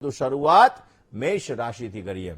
તો શરૂઆત મેષ રાશિથી કરીએ.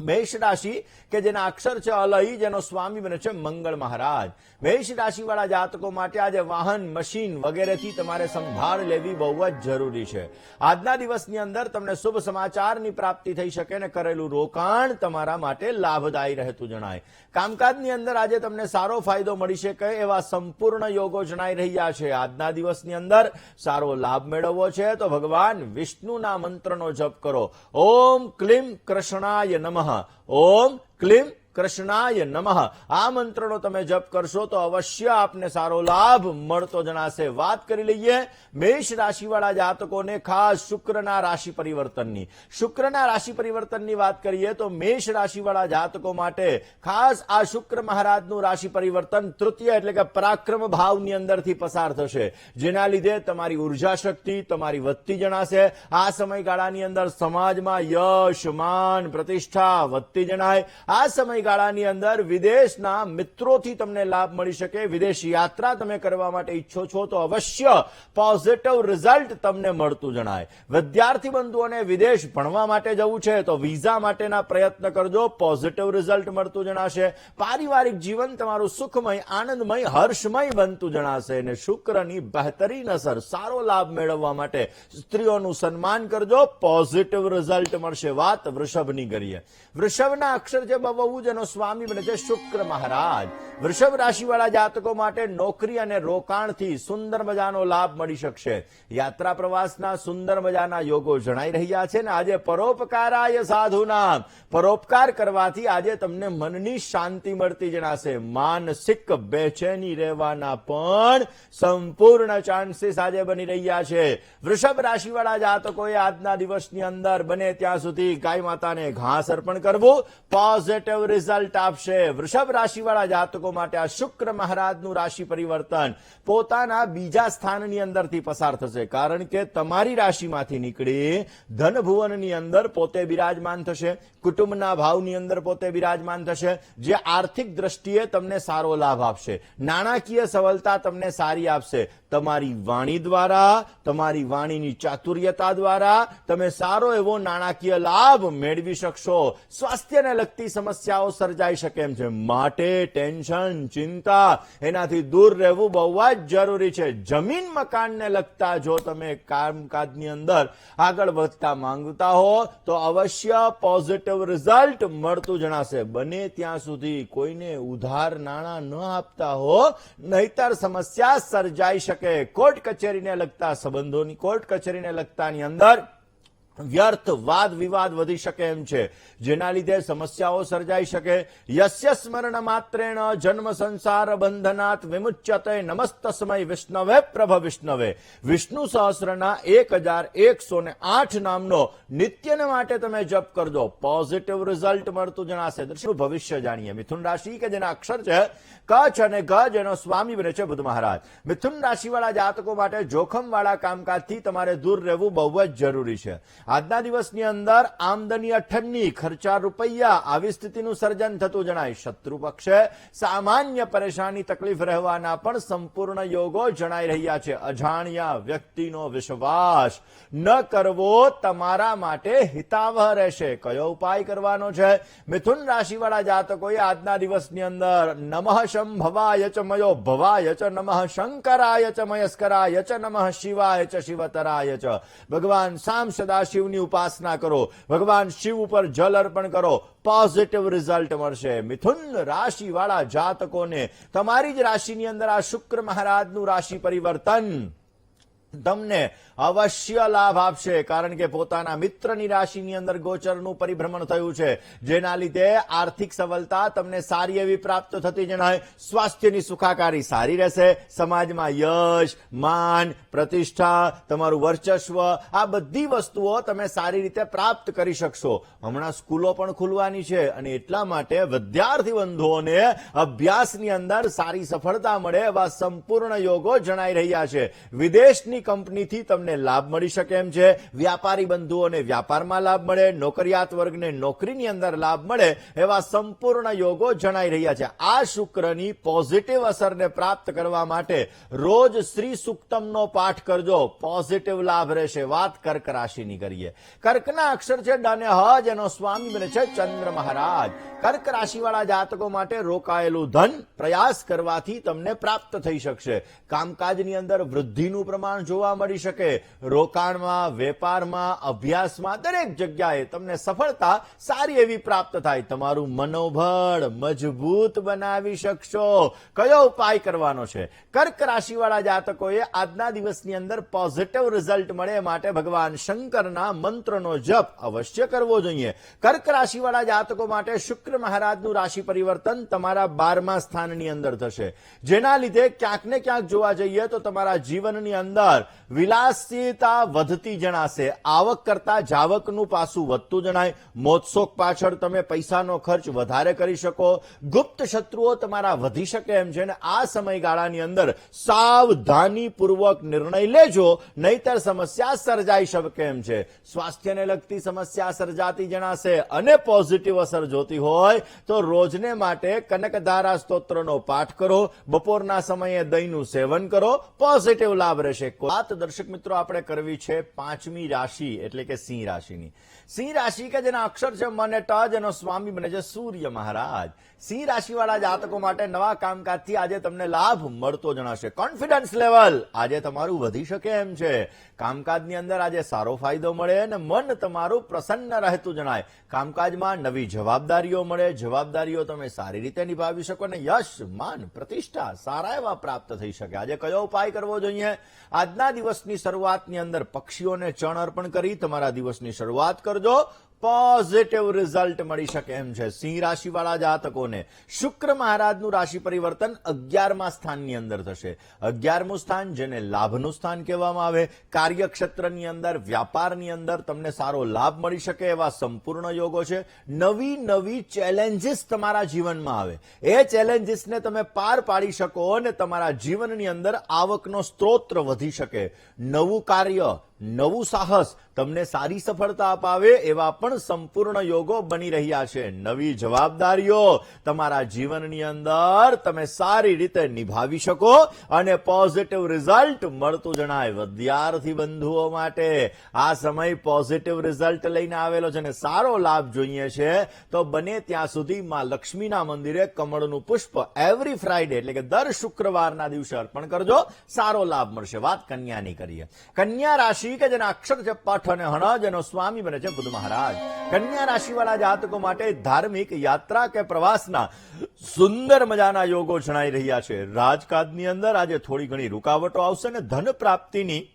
મેષ રાશિ, કે જેના અક્ષર છે અલહી, જેનો સ્વામી બને છે મંગળ મહારાજ. મેષ રાશિવાળા જાતકો માટે આજે વાહન, મશીન વગેરેથી તમારે સંભાળ લેવી બહુ જ જરૂરી છે. આજના દિવસની અંદર તમને શુભ સમાચારની પ્રાપ્તિ થઈ શકે ને કરેલું રોકાણ તમારા માટે લાભદાયી રહેતું જણાય. કામકાજની અંદર આજે તમને સારો ફાયદો મળી શકે એવા સંપૂર્ણ યોગો જણાઈ રહ્યા છે. આજના દિવસની અંદર સારો લાભ મેળવવો છે તો ભગવાન વિષ્ણુના મંત્રનો જપ કરો. ઓમ ક્લીમ કૃષ્ણાય નમઃ. ઓમ ક્લીમ કૃષ્ણાય નમઃ. આ મંત્રનો તમે જપ કરશો તો અવશ્ય આપને સારો લાભ મળતો જણાશે. વાત કરી લઈએ મેષ રાશિવાળા જાતકોને, ખાસ શુક્રના રાશિ પરિવર્તનની. શુક્રના રાશિ પરિવર્તનની વાત કરીએ તો મેષ રાશિવાળા જાતકો માટે ખાસ આ શુક્ર મહારાજનું રાશિ પરિવર્તન તૃતીય એટલે કે પરાક્રમ ભાવની અંદરથી પસાર થશે. જેના લીધે તમારી ઊર્જા શક્તિ તમારી વધતી જણાશે. આ સમયગાળાની અંદર સમાજમાં યશ, માન, પ્રતિષ્ઠા વધતી જણાય. આ સમયગાળાની અંદર વિદેશના મિત્રોથી તમને લાભ મળી શકે. વિદેશ યાત્રા તમે કરવા માટે ઈચ્છો છો તો અવશ્ય પોઝિટિવ રિઝલ્ટ તમને મળતું જણાય. વિદ્યાર્થી બંધુઓને વિદેશ ભણવા માટે જવું છે તો વિઝા માટેના પ્રયત્ન કરજો. પોઝિટિવ રિઝલ્ટ મળતું જણાશે. પારિવારિક જીવન તમારું સુખમય, આનંદમય, હર્ષમય બનતું જણાશે અને શુક્રની બહેતરીન અસર, સારો લાભ મેળવવા માટે સ્ત્રીઓનું સન્માન કરજો. પોઝિટિવ રિઝલ્ટ મળશે. વાત વૃષભની કરીએ વૃષભના અક્ષર જે બહુ જેનો સ્વામી બને છે શુક્ર મહારાજ. વૃષભ રાશિવાળા જાતકો માટે નોકરી અને રોકાણથી સુંદર મજાનો લાભ મળી શકશે. યાત્રા પ્રવાસના સુંદર મજાના યોગો જણાઈ રહ્યા છે ને આજે પરોપકારાય સાધુના પરોપકાર કરવાથી આજે તમને મનની શાંતિ મળતી જણાશે. માનસિક બેચેની રહેવાના પણ સંપૂર્ણ ચાન્સીસ આજે બની રહ્યા છે. વૃષભ રાશિવાળા જાતકોએ આજના દિવસની અંદર બને ત્યાં સુધી ગાય માતાને ઘાસ અર્પણ કરવું પોઝિટિવ રિઝલ્ટ આપશે. વૃષભ રાશિવાળા જાતકો માટે આ શુક્ર મહારાજનું રાશિ પરિવર્તન પોતાના બીજા સ્થાનની અંદરથી પસાર થશે. કારણ કે તમારી રાશિમાંથી નીકળી ધનભુવનની અંદર પોતે બિરાજમાન થશે. કુટુંબના ભાવની અંદર પોતે બિરાજમાન થશે. જે આર્થિક દ્રષ્ટિએ તમને સારો લાભ આપશે. નાણાકીય સફળતા તમને સારી આપશે. તમારી વાણી દ્વારા, તમારી વાણીની ચાતુર્યતા દ્વારા તમે સારો એવો નાણાકીય લાભ મેળવી શકશો. સ્વાસ્થ્યને લગતી સમસ્યાઓ સર્જાઈ શકે એમ છે. માટે ટેન્શન, ચિંતા, એનાથી દૂર રહેવું બહુ જ જરૂરી છે. જમીન મકાનને લગતા જો તમે કામકાજની અંદર આગળ વધતા માંગતા હો, તો અવશ્ય પોઝિટિવ રિઝલ્ટ મળતું જણાશે. બને ત્યાં સુધી કોઈને ઉધાર નાણાં ન આપતા હો, નહીતર સમસ્યા સર્જાઈ શકે કોર્ટ કચેરીને લગતા સંબંધોની કોર્ટ કચેરીને લગતાની અંદર વ્યર્થ વાદ વિવાદ વધી શકે એમ છે. જેના લીધે સમસ્યાઓ સર્જાઈ શકે. યસ્ય સ્મરણ માત્રેણ જન્મ સંસાર બંધનાત વિમુચ્યતે નમસ્તસ્મય વિષ્ણવે પ્રભ વિષ્ણવે. વિષ્ણુ સહસ્રના એક હજાર એકસો ને આઠ નામનો નિત્યને માટે તમે જપ કરજો. પોઝિટિવ રિઝલ્ટ મળતું જણાશે. દર્શકો ભવિષ્ય જાણીએ. મિથુન રાશિ કે જેના અક્ષર છે કચ્છ અને ગજ એનો સ્વામી બને છે બુધ મહારાજ. મિથુન રાશિવાળા જાતકો માટે જોખમવાળા કામકાજથી તમારે દૂર રહેવું બહુ જ જરૂરી છે. આજના દિવસની અંદર આમદની અઠન્ની ખર્ચા રૂપિયા. આવી સ્થિતિનું સર્જન થતું જણાય શત્રુ સામાન્ય પરેશાની તકલીફ રહેવાના પણ સંપૂર્ણ યોગો જણાઈ રહ્યા છે. અજાણ્યા વ્યક્તિનો વિશ્વાસ ન કરવો તમારા માટે હિતાવહ રહેશે. કયો ઉપાય કરવાનો છે? મિથુન રાશિવાળા જાતકોએ આજના દિવસની અંદર નમઃ શંભવાય ચ મયો ભવાય ચ નમઃ શંકરાય ચ મયસ્કરાય ચ નમઃ શિવાય ચ શિવતરાય ચ. ભગવાન સામ સદા શિવની ઉપાસના કરો, ભગવાન શિવ ઉપર જલ અર્પણ કરો પોઝિટિવ રિઝલ્ટ મળશે. મિથુન રાશિ વાળા જાતકોને તમારી જ રાશિની અંદર આ શુક્ર મહારાજનું રાશિ પરિવર્તન તમને અવશ્ય લાભ આપશે, કારણ કે પોતાના મિત્રની રાશિની અંદર ગોચરનું પરિભ્રમણ થયું છે. જેના લીધે આર્થિક સફળતા તમને સારી એવી પ્રાપ્ત થતી જણાય. સ્વાસ્થ્યની સુખાકારી સારી રહેશે. સમાજમાં યશ, માન, પ્રતિષ્ઠા, તમારું વર્ચસ્વ, આ બધી વસ્તુઓ તમે સારી રીતે પ્રાપ્ત કરી શકશો. હમણાં સ્કૂલો પણ ખુલવાની છે અને એટલા માટે વિદ્યાર્થી બંધુઓને અભ્યાસની અંદર સારી સફળતા મળે એવા સંપૂર્ણ યોગો જણાઈ રહ્યા છે. વિદેશની કંપનીથી તમને તમને લાભ મળી શકે એમ છે. વ્યાપારી બંધુઓને વ્યાપારમાં લાભ મળે, નોકરિયાત વર્ગને નોકરીની અંદર લાભ મળે એવા સંપૂર્ણ યોગો જણાઈ રહ્યા છે. આ શુક્રની પોઝિટિવ અસરને પ્રાપ્ત કરવા માટે રોજ શ્રી સુક્તમનો પાઠ કરજો. પોઝિટિવ લાભ રહેશે. વાત કર્ક રાશિની કરીએ. કર્કના અક્ષર છે ડને હજ એનો સ્વામી બને છે ચંદ્ર મહારાજ. કર્ક રાશિવાળા જાતકો માટે રોકાયેલું ધન પ્રયાસ કરવાથી તમને પ્રાપ્ત થઈ શકશે. કામકાજની અંદર વૃદ્ધિનું પ્રમાણ જોવા મળી શકે. રોકાણમાં, વેપારમાં, અભ્યાસમાં દરેક જગ્યાએ તમને સફળતા સારી એવી પ્રાપ્ત થાય. તમારું મનોબળ મજબૂત બનાવી શકશો. કયો ઉપાય કરવાનો છે? કર્ક રાશિવાળા જાતકોએ આજના દિવસની અંદર પોઝિટિવ રિઝલ્ટ મળે માટે ભગવાન શંકરના મંત્રનો જપ અવશ્ય કરવો જોઈએ. કર્ક રાશિવાળા જાતકો માટે શુક્ર મહારાજનું રાશિ પરિવર્તન તમારા બારમા સ્થાનની અંદર થશે. જેના લીધે ક્યાંક ને ક્યાંક જોવા જઈએ તો તમારા જીવનની અંદર વિલાસિતા વધતી જણાશે. આવક કરતા જાવકનું પાસું વધતું જણાય. મોત્સોક પાછળ તમે પૈસાનો ખર્ચ વધારે કરી શકો. ગુપ્ત શત્રુઓ તમારા વધી શકે એમ છે ને આ સમયગાળાની અંદર સાવધાનીપૂર્વક નિર્ણય લેજો, નહીતર સમસ્યા સર્જાઈ શકે એમ છે. સ્વાસ્થ્યને લગતી સમસ્યા સર્જાતી જણાશે અને પોઝિટિવ અસર જોતી હોય તો રોજને માટે કનકધારા સ્તોત્રનો પાઠ કરો. બપોરના સમયે દહીંનું સેવન કરો. પોઝિટિવ લાભ રહેશે. વાત દર્શક મિત્રો આપણે કરવી છે પાંચમી રાશિ એટલે કે સિંહ રાશિની. સિંહ રાશિ કે જેના અક્ષર છે મન ટ જેનો સ્વામી બને છે સૂર્ય મહારાજ. સિંહ રાશિવાળા જાતકો માટે નવા કામકાજથી આજે તમને લાભ મળતો જણાશે. કોન્ફિડન્સ લેવલ આજે તમારું વધી શકે એમ છે. કામકાજની અંદર આજે સારો ફાયદો મળે અને મન તમારું પ્રસન્ન રહેતું જણાય. કામકાજમાં નવી જવાબદારીઓ મળે. જવાબદારીઓ તમે સારી રીતે નિભાવી શકો અને યશ, માન, પ્રતિષ્ઠા સારા એવા પ્રાપ્ત થઈ શકે. આજે કયો ઉપાય કરવો જોઈએ? આજના દિવસની શરૂઆતની અંદર પક્ષીઓને ચણ અર્પણ કરી તમારા દિવસની શરૂઆત કરજો. પોઝિટિવ રિઝલ્ટ મળી શકે એમ છે. સિંહ રાશિવાળા જાતકોને શુક્ર મહારાજનું રાશિ પરિવર્તન અગિયારમા સ્થાનની અંદર થશે. અગિયારમું સ્થાન, જેને લાભનું સ્થાન કહેવામાં આવે, કાર્યક્ષેત્રની અંદર, વ્યાપારની અંદર તમને સારો લાભ મળી શકે એવા સંપૂર્ણ યોગો છે. નવી નવી ચેલેન્જીસ તમારા જીવનમાં આવે. એ ચેલેન્જીસને તમે પાર પાડી શકો અને તમારા જીવનની અંદર આવકનો સ્ત્રોત વધી શકે. નવું કાર્ય નવું સાહસ તમને સારી સફળતા અપાવે એવા પણ સંપૂર્ણ યોગો બની રહ્યા છે. નવી જવાબદારીઓ તમારા જીવનની અંદર તમે સારી રીતે નિભાવી શકો અને પોઝિટિવ રિઝલ્ટ મળતું જણાય. વિદ્યાર્થી બંધુઓ માટે આ સમય પોઝિટિવ રિઝલ્ટ લઈને આવેલો છે અને સારો લાભ જોઈએ છે. તો બને ત્યાં સુધી માં લક્ષ્મીના મંદિરે કમળનું પુષ્પ એવરી ફ્રાઈડે એટલે કે દર શુક્રવારના દિવસે અર્પણ કરજો. સારો લાભ મળશે. વાત કન્યાની કરીએ. કન્યા રાશિ કે જેના અક્ષર છે પઠ અને હણ જેનો સ્વામી બને છે બુધ મહારાજ. કન્યા રાશિવાળા જાતકો માટે ધાર્મિક યાત્રા કે પ્રવાસના સુંદર મજાના યોગો જણાઈ રહ્યા છે. રાજકાજની અંદર આજે થોડી ઘણી રૂકાવટો આવશે અને ધન પ્રાપ્તિની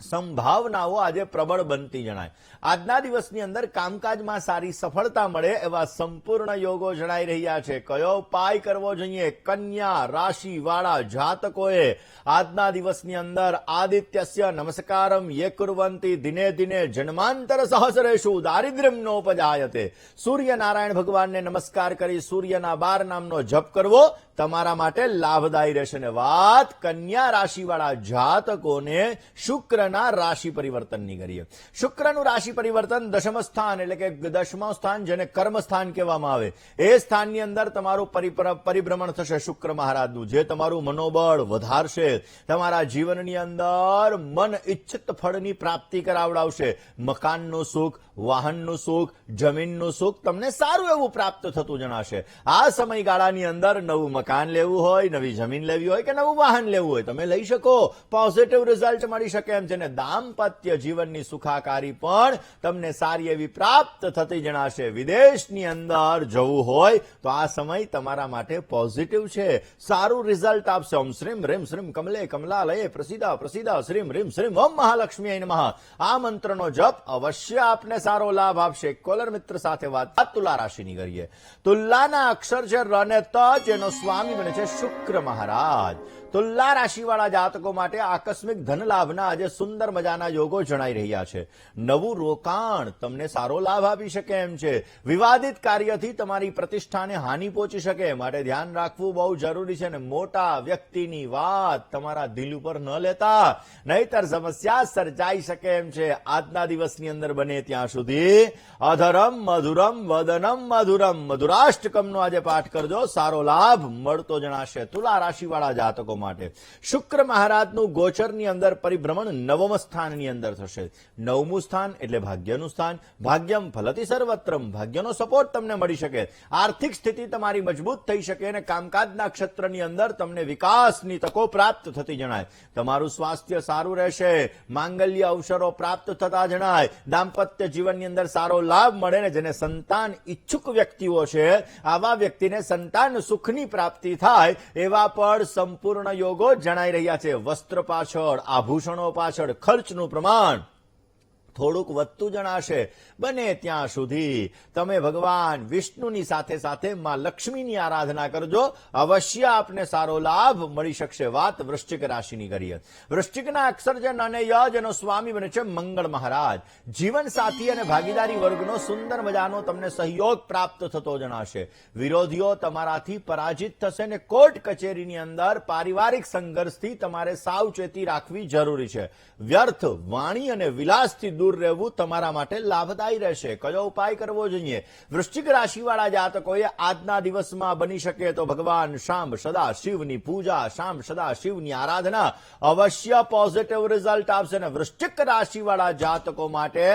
સંભાવનાઓ આજે પ્રબળ બનતી જણાય. આજના દિવસની અંદર કામકાજમાં સારી સફળતા મળે એવા સંપૂર્ણ યોગો જણાઈ રહ્યા છે. કયો ઉપાય કરવો જોઈએ? કન્યા રાશિ વાળા જાતકોએ આજના દિવસની અંદર આદિત્યસ્ય નમસ્કારમ યે કુર્વંતી દિને દિને જન્માંતર સહસરેશુ દારિદ્ર્યમ નોપજાયતે સૂર્યનારાયણ ભગવાનને નમસ્કાર કરી સૂર્યના બાર નામનો જપ કરવો. તમારા માટે લાભદાયી રહેશે. ને વાત કન્યા રાશિવાળા જાતકોને શુક્રના રાશિ પરિવર્તનની કરીએ. શુક્રનું રાશિ પરિવર્તન દશમ સ્થાન એટલે કે દશમા સ્થાન જેને કર્મ સ્થાન કહેવામાં આવે. એ સ્થાનની અંદર તમારું પરિભ્રમણ થશે શુક્ર મહારાજનું. જે તમારું મનોબળ વધારશે, તમારા જીવનની અંદર મન ઈચ્છિત ફળની પ્રાપ્તિ કરાવડાવશે. મકાનનું સુખ, વાહનનું સુખ, જમીનનું સુખ તમને સારું એવું પ્રાપ્ત થતું જણાશે. આ સમયગાળાની અંદર નવું મકાન લેવું હોય, નવી જમીન લેવી હોય કે નવું વાહન લેવું હોય, તમે લઈ શકો. પોઝિટિવ રિઝલ્ટ મળી શકે એમ છે ને દાંપત્ય જીવનની સુખાકારી પણ તમને સારી એવી પ્રાપ્ત થતી જણાશે. વિદેશની અંદર જવું હોય તો આ સમય તમારા માટે પોઝિટિવ છે. સારું રિઝલ્ટ આપશે. ઓમ શ્રીમ રીમ શ્રીમ કમલે કમલા લયે પ્રસિદ્ધા પ્રસિદ્ધા શ્રીમ રીમ શ્રીમ ઓમ મહાલક્ષ્મી નમઃ. આ મંત્રનો જપ અવશ્ય આપને સારો લાભ આપશે. કોલર મિત્ર સાથે વાત તુલા રાશિની કરીએ તુલાના અક્ષર છે રને તજ જેનો સ્વામી બને છે શુક્ર મહારાજ તુલા રાશિવાળા જાતકો માટે આકસ્મિક ધન લાભના આજે સુંદર મજાના યોગો જણાઈ રહ્યા છે. નવું રોકાણ તમને સારો લાભ આપી શકે એમ છે. વિવાદિત કાર્યથી તમારી પ્રતિષ્ઠાને હાનિ પહોંચી શકે, માટે ધ્યાન રાખવું બહુ જરૂરી છે અને મોટા વ્યક્તિની વાત તમારા દિલ ઉપર ન લેતા, નહીતર સમસ્યા સર્જાઈ શકે એમ છે. આજના દિવસની અંદર બને ત્યાં સુધી અધરમ, મધુરમ, વદનમ, મધુરમ, મધુરાષ્ટકમનો આજે પાઠ કરજો. સારો લાભ મળતો જણાશે તુલા રાશિવાળા જાતકો માટે. શુક્ર મહારાજનું ગોચરની અંદર પરિભ્રમણ નવમ સ્થાનની અંદર થશે. નવમું સ્થાન એટલે ભાગ્યનું સ્થાન. ભાગ્યમ ફલતી સર્વત્રમ. ભાગ્યનો સપોર્ટ તમને મળી શકે. આર્થિક સ્થિતિ તમારી મજબૂત થઈ શકે અને કામકાજના ક્ષેત્રની અંદર તમને વિકાસની તકો પ્રાપ્ત થતી જણાય. તમારું સ્વાસ્થ્ય સારું રહેશે. માંગલ્ય અવસરો પ્રાપ્ત થતા જણાય. દાંપત્ય જીવનની અંદર સારો લાભ મળે ને જેને સંતાન ઈચ્છુક વ્યક્તિઓ છે, આવા વ્યક્તિને સંતાન સુખની પ્રાપ્તિ થાય, એવા પણ સંપૂર્ણ યોગો જણાઈ રહ્યા છે. વસ્ત્ર પાછળ આભૂષણો પાછળ ખર્ચનું પ્રમાણ. થોડુંક વધતું જણાશે. બને ત્યાં સુધી તમે ભગવાન વિષ્ણુની સાથે સાથે માં લક્ષ્મીની આરાધના કરજો. અવશ્ય આપને સારો લાભ મળી શકશે. વાત વૃશ્ચિક રાશિની કરીએ. વૃશ્ચિકના અક્ષરજન અને યજ એનો સ્વામી બને છે મંગળ મહારાજ. જીવન સાથી અને ભાગીદારી વર્ગનો સુંદર મજાનો તમને સહયોગ પ્રાપ્ત થતો જણાશે. વિરોધીઓ તમારાથી પરાજિત થશે ને કોર્ટ કચેરીની અંદર પારિવારિક સંઘર્ષથી તમારે સાવચેતી રાખવી જરૂરી છે. વ્યર્થ, વાણી અને વિલાસથી દૂર રહેવું તમારા માટે લાભદાયી રહેશે. કયો ઉપાય કરવો જોઈએ? વૃશ્ચિક રાશિવાળા જાતકોએ આજના દિવસમાં બની શકે તો ભગવાન શામ સદા શિવની પૂજા શામ સદા શિવની આરાધના અવશ્ય પોઝિટિવ રિઝલ્ટ આપશે અને વૃશ્ચિક રાશિવાળા જાતકો માટે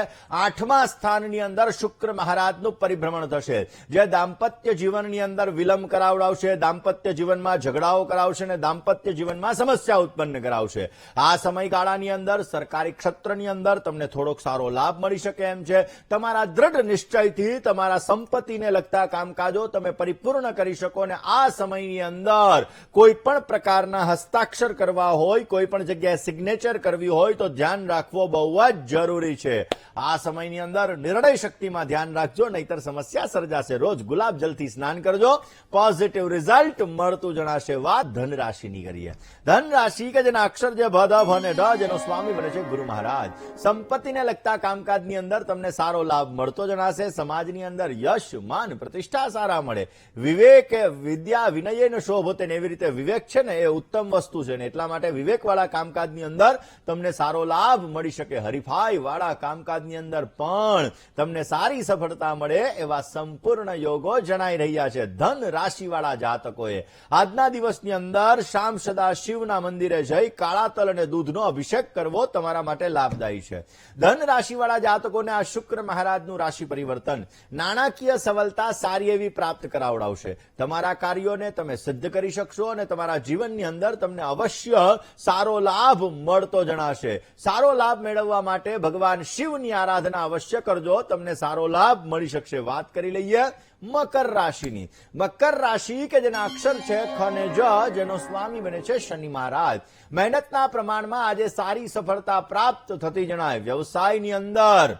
આઠમા સ્થાનની અંદર શુક્ર મહારાજનું પરિભ્રમણ થશે. જે દાંપત્ય જીવનની અંદર વિલંબ કરાવડાવશે, દાંપત્ય જીવનમાં ઝઘડાઓ કરાવશે અને દાંપત્ય જીવનમાં સમસ્યા ઉત્પન્ન કરાવશે. આ સમયગાળાની અંદર, સરકારી ક્ષેત્રની અંદર તમને થોડોક સારો લાભ મળી શકે એમ છે. તમારા દ્રઢ નિશ્ચયથી તમારા સંપત્તિને લગતા કામકાજો તમે પરિપૂર્ણ કરી શકો અને આ સમયની અંદર કોઈ પણ પ્રકારના હસ્તાક્ષર કરવા હોય, કોઈ પણ જગ્યાએ સિગ્નેચર કરવી હોય તો ધ્યાન રાખવો બહુ જ જરૂરી છે. આ સમયની અંદર નિર્ણય શક્તિમાં ધ્યાન રાખજો, નહીતર સમસ્યા સર્જાશે. રોજ ગુલાબ જલથી સ્નાન કરજો. પોઝિટિવ રિઝલ્ટ મળતું જણાશે વાત ધન રાશિની કરીએ. ધન રાશિ કે જેના અક્ષર જે ભ અને ડ, જેનો સ્વામી બને છે ગુરુ મહારાજ. સંપત્તિને લગતા કામકાજની અંદર તમને સારો લાભ મળતો જણાશે સમાજની અંદર યશ માન પ્રતિષ્ઠા સારા મળે વિવેક વિદ્યા વિનયે શોભતે ને એવી રીતે વિવેક છે ને, એ ઉત્તમ વસ્તુ છે ને, એટલા માટે વિવેકવાળા કામકાજની અંદર તમને સારો લાભ મળી શકે. હરીફાઈ વાળા કામકાજની અંદર પણ તમને સારી સફળતા મળે એવા સંપૂર્ણ યોગો જણાઈ રહ્યા છે ધન રાશિવાળા જાતકોએ. આજના દિવસની અંદર શામ સદા શિવના મંદિરે જઈ કાળા તલ અને દૂધનો અભિષેક કરવો તમારા માટે લાભદાયી છે. ધન રાશિવાળા જાતકોને આ શુક્ર મહારાજનું રાશિ પરિવર્તન, નાણાકીય સવલતા સારી એવી પ્રાપ્ત કરાવડાવશે. તમારા કાર્યોને તમે સિદ્ધ કરી શકશો અને તમારા જીવનની અંદર તમને અવશ્ય સારો લાભ મળતો જણાશે. સારો લાભ મેળવવા માટે ભગવાન શિવની આરાધના અવશ્ય કરજો. તમને સારો લાભ મળી શકશે. વાત કરી લઈએ. મકર રાશિની. મકર રાશિ કે જેના અક્ષર છે ખ અને જ જેનો સ્વામી બને છે શનિ મહારાજ. મહેનતના પ્રમાણમાં આજે સારી સફળતા પ્રાપ્ત થતી જણાય. વ્યવસાયની અંદર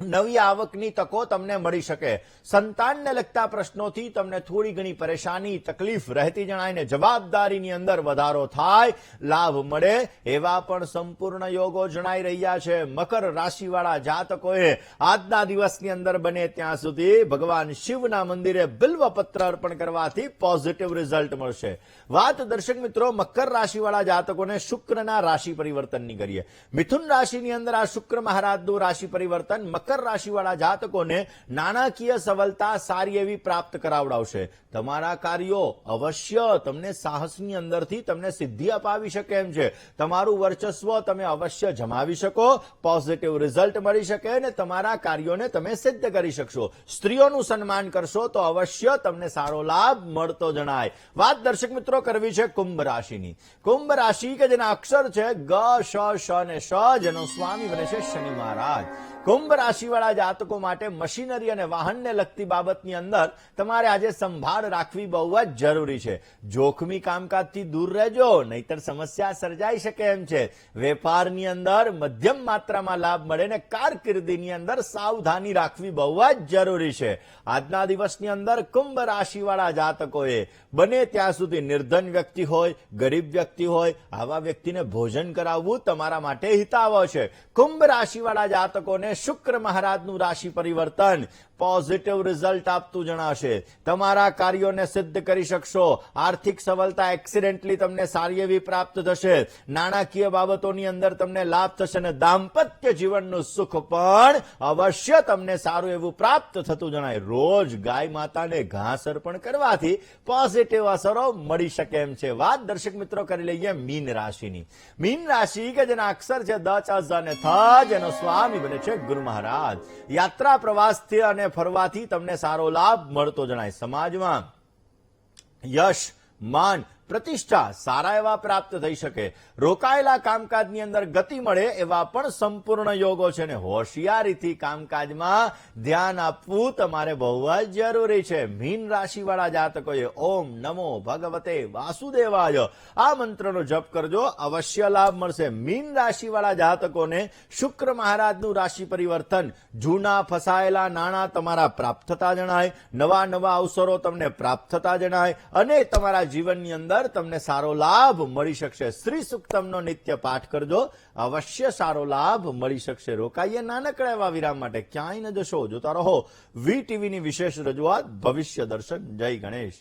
નવી આવકની તકો તમને મળી શકે. સંતાનને લગતા પ્રશ્નોથી તમને થોડી ઘણી પરેશાની, તકલીફ રહેતી જણાય ને જવાબદારીની અંદર વધારો થાય, લાભ મળે એવા પણ સંપૂર્ણ યોગો જણાઈ રહ્યા છે. મકર રાશિવાળા જાતકોએ આજના દિવસની અંદર બને ત્યાં સુધી ભગવાન શિવના મંદિરે બિલ્વપત્ર અર્પણ કરવાથી પોઝિટિવ રિઝલ્ટ મળશે. વાત દર્શક મિત્રો, મકર રાશિવાળા જાતકોને શુક્રના રાશિ પરિવર્તનની કરીએ. મિથુન રાશિની અંદર આ શુક્ર મહારાજનું રાશિ પરિવર્તન મકર રાશિવાળા જાતકોને નાણાકીય સફળતા સારી એવી પ્રાપ્ત કરાવડાવશે. તમારા કાર્યો અવશ્ય તમને સાહસની અંદરથી તમને સિદ્ધિ અપાવી શકે એમ છે. તમારું વર્ચસ્વ તમે અવશ્ય જમાવી શકો પોઝિટિવ રિઝલ્ટ મળી શકે અને તમારા કાર્યોને તમે સિદ્ધ કરી શકશો. સ્ત્રીઓનું સન્માન કરશો તો અવશ્ય તમને સારો લાભ મળતો જણાય. વાત દર્શક મિત્રો કરવી છે કુંભ રાશિની. કુંભ રાશિ કે જેના અક્ષર છે ગ, શ શ ને શ, જેનો સ્વામી બને છે શનિ મહારાજ. કુંભ રાશિવાળા જાતકો માટે મશીનરી અને વાહનને લગતી બાબતની અંદર તમારે આજે સંભાળ રાખવી બહુ જ જરૂરી છે. જોખમી કામકાજથી દૂર રહેજો, નહીતર સમસ્યા સર્જાઈ શકે એમ છે. વેપારની અંદર મધ્યમ માત્રામાં લાભ મળે ને કારકિર્દીની અંદર સાવધાની રાખવી બહુ જ જરૂરી છે. આજના દિવસની અંદર કુંભ રાશિવાળા જાતકોએ બને ત્યાં સુધી નિર્ધન વ્યક્તિ હોય, ગરીબ વ્યક્તિ હોય, આવા વ્યક્તિને ભોજન કરાવવું તમારા માટે હિતાવહ છે. કુંભ રાશિવાળા જાતકોને શુક્ર મહારાજનું રાશિ પરિવર્તન પોઝિટિવ રિઝલ્ટ આપતું જણાશે. તમારા કાર્યોને સિદ્ધ કરી શકશો. આર્થિક સફળતા એક્સિડેન્ટલી તમને સારી એવી પ્રાપ્ત થશે. નાણાકીય બાબતોની અંદર તમને લાભ થશે અને દાંપત્ય જીવનનું સુખ પણ અવશ્ય તમને સારું એવું પ્રાપ્ત થતું જણાય. રોજ ગાય માતાને ઘાસ અર્પણ કરવાથી પોઝિટિવ અસરો મળી શકે એમ છે. વાત દર્શક મિત્રો કરી લઈએ મીન રાશિની. મીન રાશિ કે જેના અક્ષર છે દ, ચ અને થ, જેનો સ્વામી બને છે ગુરુ મહારાજ. યાત્રા પ્રવાસથી અને ફરવાથી તમને સારો લાભ મળતો જણાય. સમાજમાં યશ માન પ્રતિષ્ઠા સારા એવા પ્રાપ્ત થઈ શકે. રોકાયેલા કામકાજની અંદર ગતિ મળે એવા પણ સંપૂર્ણ યોગો છે ને હોશિયારીથી કામકાજમાં ધ્યાન આપવું તમારે બહુ જ જરૂરી છે. મીન રાશિવાળા જાતકોએ ઓમ નમો ભગવતે વાસુદેવાય. આ મંત્રનો જપ કરજો, અવશ્ય લાભ મળશે. મીન રાશિવાળા જાતકોને શુક્ર મહારાજનું રાશિ પરિવર્તન, જૂના ફસાયેલા નાણાં તમારા પ્રાપ્ત થતા જણાય, નવા નવા અવસરો તમને પ્રાપ્ત થતા જણાય અને તમારા જીવનની અંદર તમને સારો લાભ મળી શકશે. શ્રી સુક્તમનો નિત્ય પાઠ કરજો. અવશ્ય સારો લાભ મળી શકશે. રોકાઈએ નાનકડા એવા વિરામ માટે ક્યાંય ન જશો. જોતા રહો. વી ટીવીની વિશેષ રજૂઆત ભવિષ્ય દર્શન. જય ગણેશ.